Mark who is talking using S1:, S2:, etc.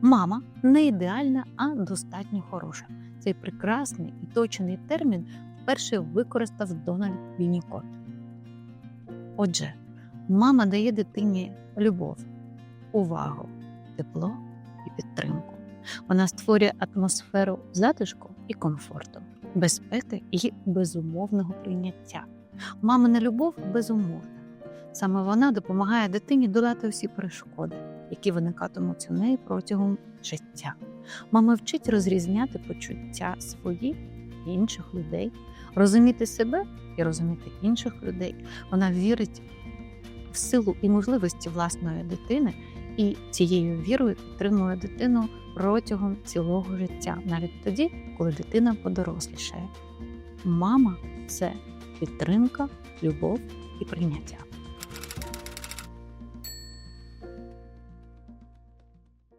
S1: Мама не ідеальна, а достатньо хороша. Цей прекрасний і точений термін вперше використав Дональд Віннікот. Отже, мама дає дитині любов, увагу, тепло і підтримку. Вона створює атмосферу затишку і комфорту, безпеки і безумовного прийняття. Мамина любов безумовна. Саме вона допомагає дитині долати усі перешкоди, які виникатимуть у неї протягом життя. Мама вчить розрізняти почуття свої і інших людей, розуміти себе і розуміти інших людей. Вона вірить в силу і можливості власної дитини, і цією вірою підтримує дитину протягом цілого життя, навіть тоді, коли дитина подорослішає. Мама це підтримка, любов і прийняття.